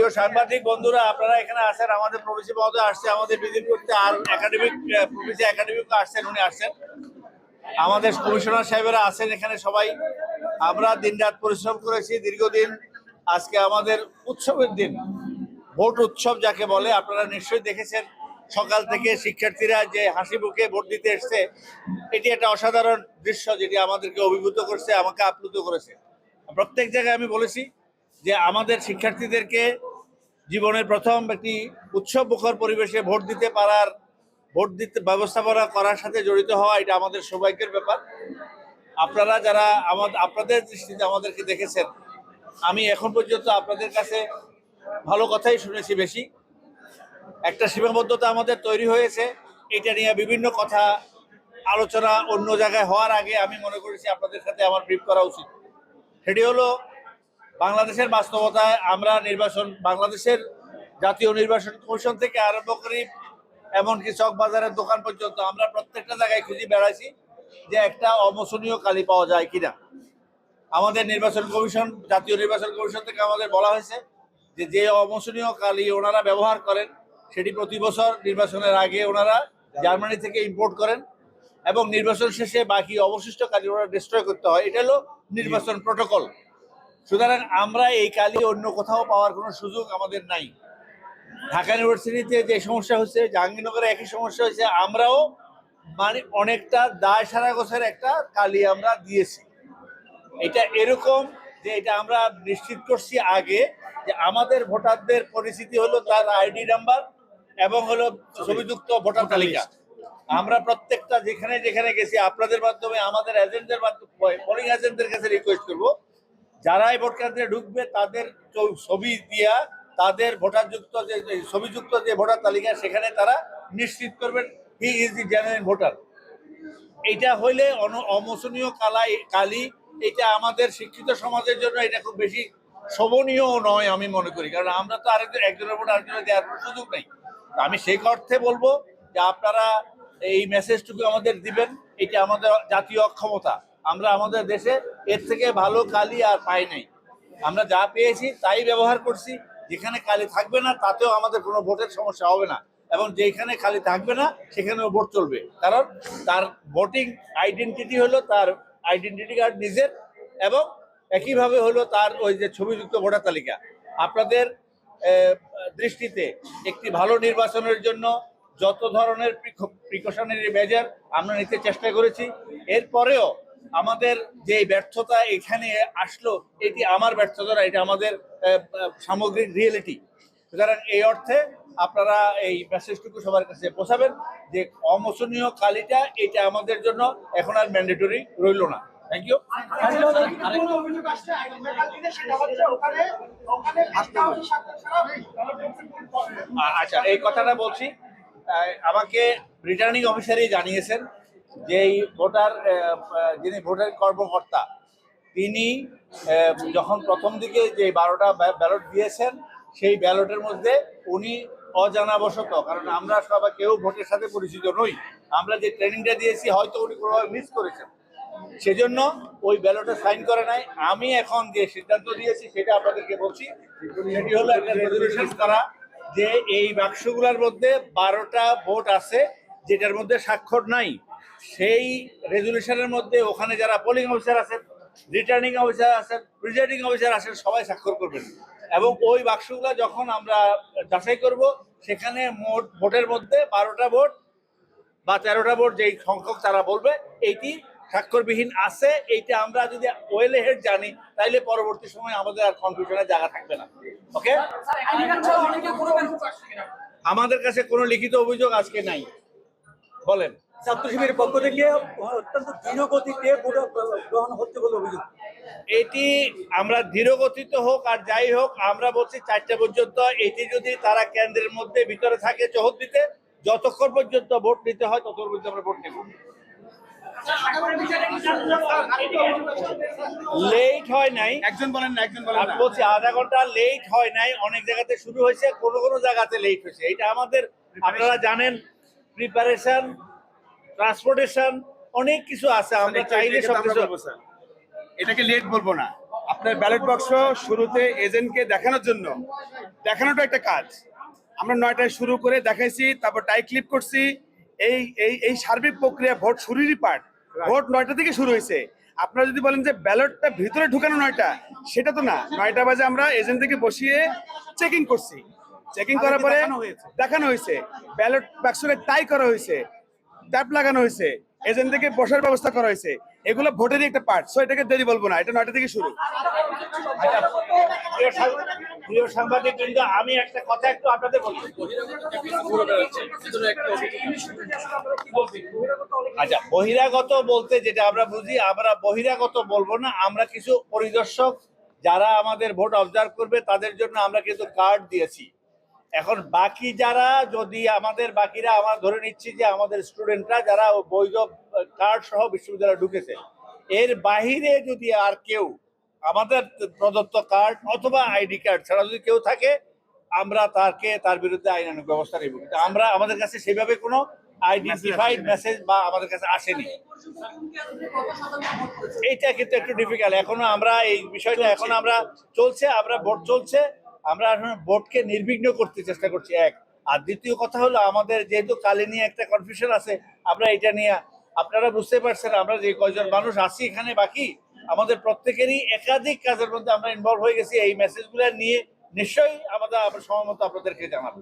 প্রিয় সাংবাদিক বন্ধুরা, আপনারা এখানে আসেন আমাদের প্রবেশী মহোদয় আসছে, আমাদের ভিজিট করতে আর একাডেমিক প্রবেশী একাডেমিক আসছেন, উনি আসছেন। আমাদের কমিশনার সাহেবেরা আছেন এখানে সবাই। আমরা দিনরাত পরিশ্রম করেছি, দীর্ঘদিন আজকে আমাদের উৎসবের দিন, ভোট উৎসব যাকে বলে, আপনারা নিশ্চয়ই দেখেছেন, সকাল থেকে শিক্ষার্থীরা যে হাসি মুখে ভোট দিতে এসছে, এটি একটা অসাধারণ দৃশ্য যেটি আমাদেরকে অভিভূত করছে, আমাকে আপ্লুত করেছে। প্রত্যেক জায়গায় আমি বলেছি যে আমাদের শিক্ষার্থীদেরকে জীবনের প্রথম একটি উৎসব মুখর পরিবেশে ভোট দিতে পারার, ভোট দিতে ব্যবস্থাপনা করার সাথে জড়িত হওয়া, এটা আমাদের সৌভাগ্যের ব্যাপার। আপনারা যারা আমাদের আপনাদের দৃষ্টিতে আমাদেরকে দেখেছেন, আমি এখন পর্যন্ত আপনাদের কাছে ভালো কথাই শুনেছি বেশি। একটা সীমাবদ্ধতা আমাদের তৈরি হয়েছে, এটা নিয়ে বিভিন্ন কথা, আলোচনা অন্য জায়গায় হওয়ার আগে আমি মনে করেছি আপনাদের সাথে আমার ব্রিফ করা উচিত। সেটি হলো বাংলাদেশের বাস্তবতায় আমরা নির্বাচন, বাংলাদেশের জাতীয় নির্বাচন কমিশন থেকে আরম্ভ করি, এমনকি চক বাজারের দোকান পর্যন্ত আমরা প্রত্যেকটা জায়গায় খুঁজে বেড়াইছি যে একটা অমোচনীয় কালি পাওয়া যায় কিনা। আমাদের নির্বাচন কমিশন, জাতীয় নির্বাচন কমিশন থেকে আমাদের বলা হয়েছে যে যে অমোচনীয় কালি ওনারা ব্যবহার করেন, সেটি প্রতি বছর নির্বাচনের আগে ওনারা জার্মানি থেকে ইম্পোর্ট করেন এবং নির্বাচন শেষে বাকি অবশিষ্ট কালি ওনারা ডিস্ট্রয় করতে হয়। এটা হলো নির্বাচন প্রটোকল সুতরাং আমরা এই কালি অন্য কোথাও পাওয়ার কোনো সুযোগ আমাদের নাই। ঢাকা ইউনিভার্সিটিতে যে সমস্যা হচ্ছে জাহাঙ্গীরনগরে একই সমস্যা হয়েছে, আমরাও মানে অনেকটা দায় সারা গোছের একটা কালি আমরা দিয়েছি। এটা এরকম যে এটা আমরা নিশ্চিত করছি আগে যে আমাদের ভোটারদের পরিস্থিতি হলো তার আইডি নাম্বার এবং হলো ছবিযুক্ত ভোটার তালিকা। আমরা প্রত্যেকটা যেখানে যেখানে গেছি, আপনাদের মাধ্যমে, আমাদের এজেন্টদের মাধ্যমে পোলিং এজেন্টদের কাছে রিকোয়েস্ট করব যারাই ভোট কেন্দ্রে ঢুকবে, তাদের ছবি দিয়া, তাদের ভোটারযুক্ত যে ছবিযুক্ত যে ভোটার তালিকা, সেখানে তারা নিশ্চিত করবেন, he is the genuine voter. এটা হইলে অমোচনীয় কালাই কালি এটা আমাদের শিক্ষিত সমাজের জন্য এটা খুব বেশি শোভনীয় নয় আমি মনে করি। কারণ আমরা তো আরেকজন একজনের ভোট আরেকজনের দেওয়ার কোনো সুযোগ নেই। আমি সেই অর্থে বলব যে আপনারা এই মেসেজটুকু আমাদের দিবেন, এটা আমাদের জাতীয় অক্ষমতা আমরা আমাদের দেশে এর থেকে ভালো কালি আর পাই নাই। আমরা যা পেয়েছি তাই ব্যবহার করছি। যেখানে কালি থাকবে না, তাতেও আমাদের কোনো ভোটের সমস্যা হবে না। এবং যেখানে খালি থাকবে না, সেখানেও ভোট চলবে। কারণ তার ভোটিং আইডেন্টিটি হলো তার আইডেন্টিটি কার্ড নিজের এবং একইভাবে হলো তার ওই যে ছবিযুক্ত ভোটার তালিকা। আপনাদের দৃষ্টিতে একটি ভালো নির্বাচনের জন্য যত ধরনের প্রিকশনারি মেজার আমরা নিতে চেষ্টা করেছি, এরপরেও আমাদের যে ব্যর্থতা এখানে আসলো এটি আমার ব্যর্থতা না, এটা আমাদের সামগ্রিক রিয়েলিটি সুতরাং এই অর্থে আপনারা এই মেসেজটুকু সবার কাছে পৌঁছাবেন যে অমোচনীয় কালিটা এটা আমাদের জন্য এখন আর ম্যান্ডেটরি রইল না। থ্যাংক ইউ আচ্ছা এই কথাটা বলছি আমাকে রিটার্নিং অফিসারই জানিয়েছেন। যে এই ভোটার যিনি ভোটার কর্মকর্তা, তিনি যখন প্রথম দিকে যে বারোটা ব্যালট দিয়েছেন, সেই ব্যালটের মধ্যে উনি অজানাবশত, কারণ আমরা সবাই কেউ ভোটের সাথে পরিচিত নই, আমরা যে ট্রেনিংটা দিয়েছি হয়তো উনি কোনোভাবে মিস করেছেন। সেজন্য ওই ব্যালটে সাইন করে নাই। আমি এখন যে সিদ্ধান্ত দিয়েছি সেটা আপনাদেরকে বলছি, সেটি হলো একটা রেজলিউশন করা যে এই বাক্সগুলোর মধ্যে বারোটা ভোট আছে, যেটার মধ্যে স্বাক্ষর নাই। সেই রেজলিউশনের মধ্যে ওখানে যারা পোলিং অফিসার আছেন রিটার্নিং অফিসার আছেন প্রিজাইডিং অফিসার আছেন, সবাই স্বাক্ষর করবেন। এবং ওই বাক্সগুলো যখন আমরা যাচাই করব, সেখানে মোট ভোটের মধ্যে বারোটা ভোট বা তেরোটা ভোট যেই সংখ্যক তারা বলবে, এইটি স্বাক্ষরবিহীন আছে, এইটা আমরা যদি ওয়েল হেড জানি, তাইলে পরবর্তী সময় আমাদের আর কনফিউশনের জায়গা থাকবে না। ওকে আমাদের কাছে কোনো লিখিত অভিযোগ আজকে নাই। বলেন। ছাত্র শিবিরের পক্ষ থেকে অত্যন্ত ধীর গতিতে ভোট গ্রহণ হচ্ছে বলে অভিযোগ। এটি আমরা ধীরগতিতে হোক আর যাই হোক আমরা বলছি চারটে পর্যন্ত। এটি যদি তারা কেন্দ্রের মধ্যে ভিতরে থাকে চহর দিতে যতক্ষণ পর্যন্ত ভোট নিতে হয় ততক্ষণ পর্যন্ত আমরা ভোট নেব। লেট হয় নাই। একজন বলেন না একজন বলেন আমি বলছি আধা ঘণ্টা লেট হয় নাই অনেক জায়গাতে শুরু হয়েছে কোনো কোনো জায়গাতে লেট হয়েছে। এটা আমাদের আপনারা জানেন প্রিপারেশন ট্রান্সপোর্টেশন অনেক কিছু আছে আমরা চাইলে সব কিছু এটাকে লেট বলব না। আপনার ব্যালট বাক্স শুরুতে এজেন্টকে দেখানোর জন্য দেখানোটা একটা কাজ। আমরা নয়টায় শুরু করে দেখাইছি তারপর টাই ক্লিপ করছি। এই এই এই সার্বিক প্রক্রিয়া ভোট শুরুরই পার্ট ভোট নয়টা থেকে শুরু হয়েছে। আপনারা যদি বলেন যে ব্যালটটা ভিতরে ঢুকানো নয়টা সেটা তো না। নয়টা বাজে আমরা এজেন্ট থেকে বসিয়ে চেকিং করছি। চেকিং করার পরে দেখানো হয়েছে। ব্যালট বাক্সকে টাই করা হয়েছে। ট্যাপ লাগানো হয়েছে, এজেন্ট থেকে বসার ব্যবস্থা করা হয়েছে, এগুলো ভোটেরই একটা পার্ট সো এটাকে দেরি বলব না, এটা নয়টা থেকে শুরু। সাংবাদিক- আমি একটা কথা একটু আচ্ছা বহিরাগত বলতে যেটা আমরা বুঝি, আমরা বহিরাগত বলব না, আমরা কিছু পরিদর্শক যারা আমাদের ভোট অবজার্ভ করবে, তাদের জন্য আমরা কিন্তু কার্ড দিয়েছি। এখন বাকি যারা যদি আমাদের বাকিরা আমরা ধরে নিচ্ছি যে আমাদের স্টুডেন্টরা যারা বৈধ কার্ড সহ বিশ্ববিদ্যালয়ে ঢুকেছে এর বাহিরে যদি আর কেউ আমাদের প্রদত্ত কার্ড অথবা আইডি কার্ড ছাড়া যদি কেউ থাকে আমরা তাকে তার বিরুদ্ধে আইনানুগ ব্যবস্থা নেব। কিন্তু আমরা আমাদের কাছে সেভাবে কোনো আইডেন্টিফাইড মেসেজ বা আমাদের কাছে আসেনি। এইটা কিন্তু একটু ডিফিকাল্ট এখনও আমরা এই বিষয়টা এখন আমরা চলছে আমরা ভোট চলছে। আমরা এখন বোর্ডকে নির্বিঘ্ন করতে চেষ্টা করছি, এক। আর দ্বিতীয় কথা হলো, আমাদের যেহেতু কালে নিয়ে একটা কনফিউশন আছে, আমরা এটা নিয়ে, আপনারা বুঝতে পারছেন, আমরা যে কয়জন মানুষ আছি এখানে বাকি, আমাদের প্রত্যেকেরই একাধিক কাজের মধ্যে আমরা ইনভলভ হয়ে গেছি। এই মেসেজগুলো নিয়ে নিশ্চয়ই আমাদের, আমরা সময় মতো আপনাদেরকে জানাব।